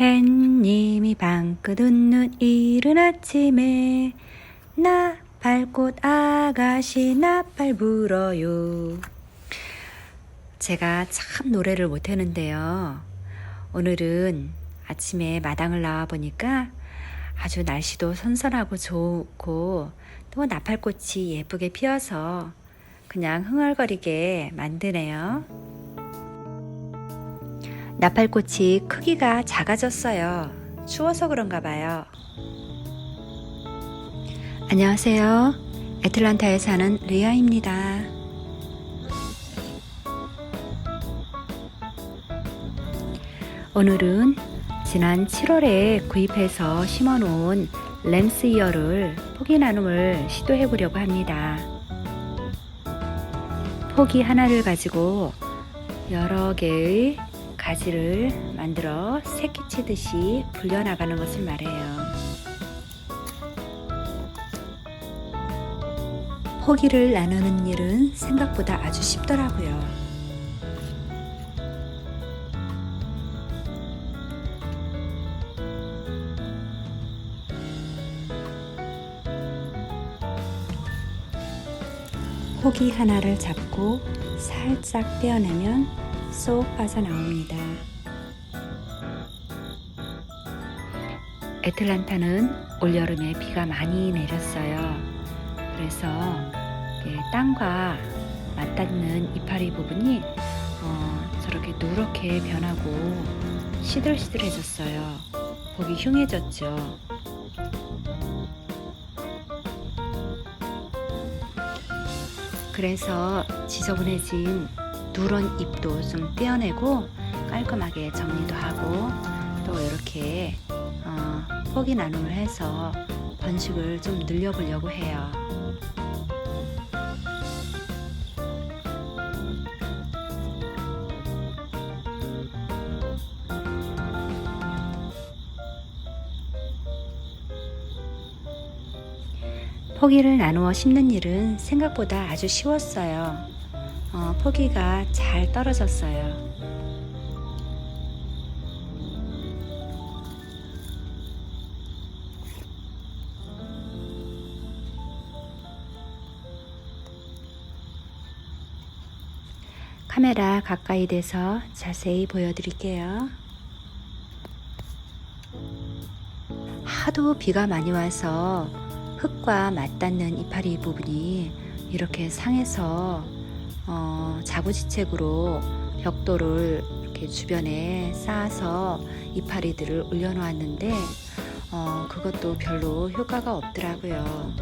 햇님이 방긋 웃는 이른 아침에 나팔꽃 아가씨 나팔 불어요. 제가 참 노래를 못하는데요. 오늘은 아침에 마당을 나와 보니까 아주 날씨도 선선하고 좋고 또 나팔꽃이 예쁘게 피어서 그냥 흥얼거리게 만드네요. 나팔꽃이 크기가 작아졌어요. 추워서 그런가 봐요. 안녕하세요. 애틀란타에 사는 리아입니다. 오늘은 지난 7월에 구입해서 심어놓은 램스 이어를 포기 나눔을 시도해 보려고 합니다. 포기 하나를 가지고 여러 개의 가지를 만들어 새끼치듯이 불려나가는 것을 말해요. 포기를 나누는 일은 생각보다 아주 쉽더라고요. 포기 하나를 잡고 살짝 떼어내면 쏙 빠져나옵니다. 애틀란타는 올여름에 비가 많이 내렸어요. 그래서 땅과 맞닿는 이파리 부분이 어, 저렇게 누렇게 변하고 시들시들해졌어요. 보기 흉해졌죠. 그래서 지저분해진 누런 잎도 좀 떼어내고 깔끔하게 정리도 하고 또 이렇게 어, 포기 나눔을 해서 번식을 좀 늘려보려고 해요. 포기를 나누어 심는 일은 생각보다 아주 쉬웠어요. 어, 포기가 잘 떨어졌어요. 카메라 가까이 대서 자세히 보여드릴게요. 하도 비가 많이 와서 흙과 맞닿는 이파리 부분이 이렇게 상해서 어, 자부지책으로 벽돌을 이렇게 주변에 쌓아서 이파리들을 올려놓았는데 어, 그것도 별로 효과가 없더라고요.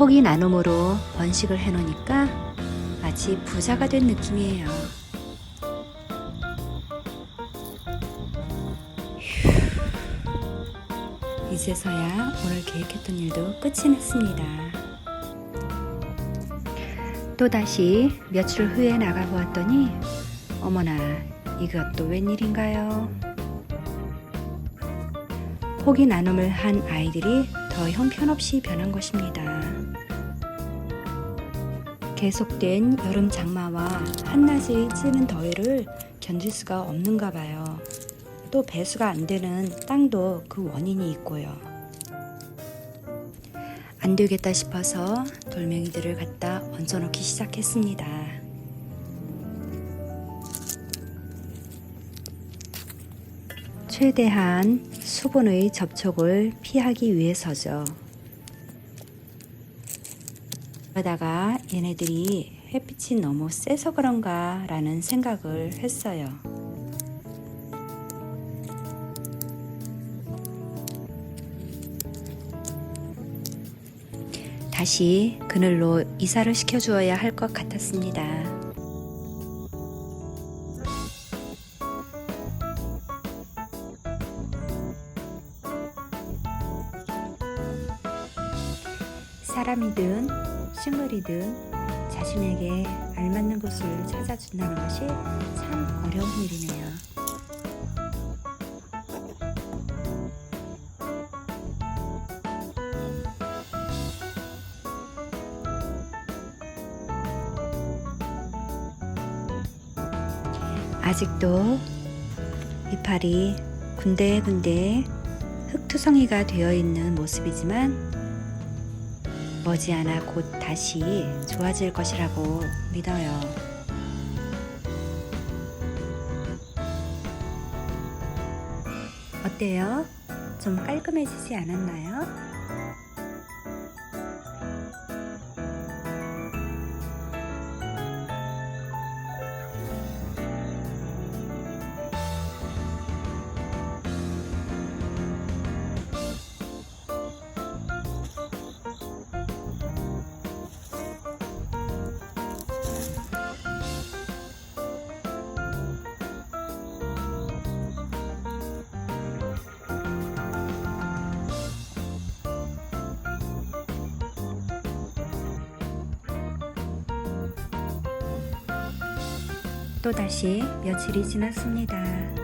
포기 나눔으로 번식을 해놓으니까 마치 부자가 된 느낌이에요. 휴. 이제서야 오늘 계획했던 일도 끝이 났습니다. 또다시 며칠 후에 나가보았더니 어머나 이것도 웬일인가요? 포기 나눔을 한 아이들이 더 형편없이 변한 것입니다. 계속된 여름 장마와 한낮의 찌는 더위를 견딜 수가 없는가 봐요. 또 배수가 안 되는 땅도 그 원인이 있고요. 안 되겠다 싶어서 돌멩이들을 갖다 얹어 놓기 시작했습니다. 최대한 수분의 접촉을 피하기 위해서죠. 그러다가 얘네들이 햇빛이 너무 세서 그런가 라는 생각을 했어요. 다시 그늘로 이사를 시켜주어야 할 것 같았습니다. 사람이든 식물이든 자신에게 알맞는 곳을 찾아준다는 것이 참 어려운 일이네요. 아직도 이파리 군데군데 흙투성이가 되어 있는 모습이지만 머지않아 곧 다시 좋아질 것이라고 믿어요. 어때요? 좀 깔끔해지지 않았나요? 또다시 며칠이 지났습니다.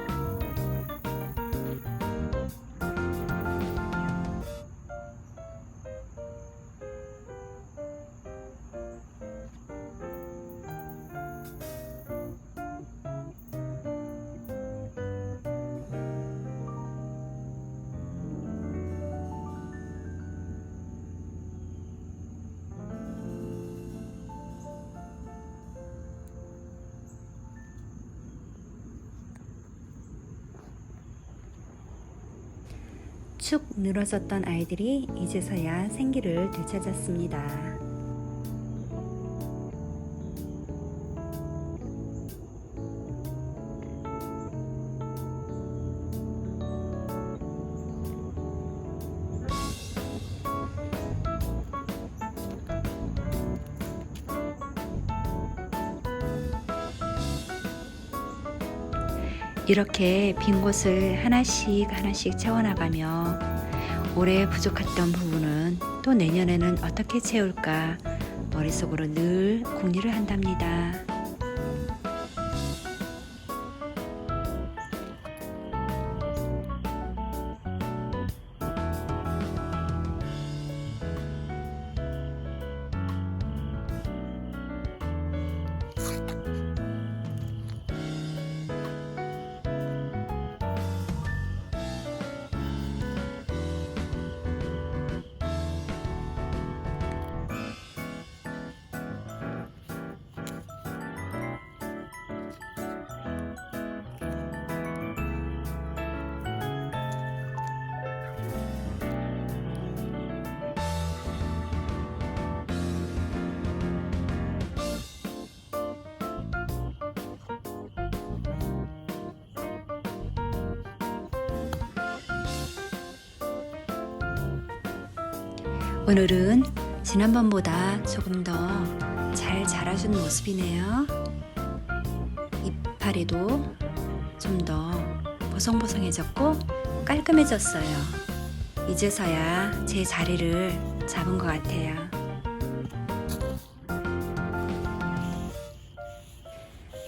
축 늘어졌던 아이들이 이제서야 생기를 되찾았습니다. 이렇게 빈 곳을 하나씩 하나씩 채워나가며 올해 부족했던 부분은 또 내년에는 어떻게 채울까 머릿속으로 늘 궁리를 한답니다. 오늘은 지난번보다 조금 더 잘 자라준 모습이네요. 이파리도 좀 더 보송보송해졌고 깔끔해졌어요. 이제서야 제 자리를 잡은 것 같아요.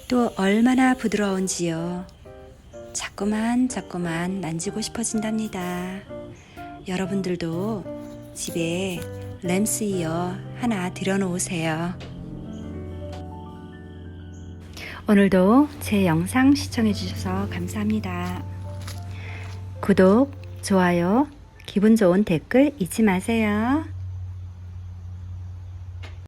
또 얼마나 부드러운지요. 자꾸만 자꾸만 만지고 싶어진답니다. 여러분들도 집에 램스 이어 하나 들여놓으세요. 오늘도 제 영상 시청해주셔서 감사합니다. 구독, 좋아요, 기분 좋은 댓글 잊지 마세요.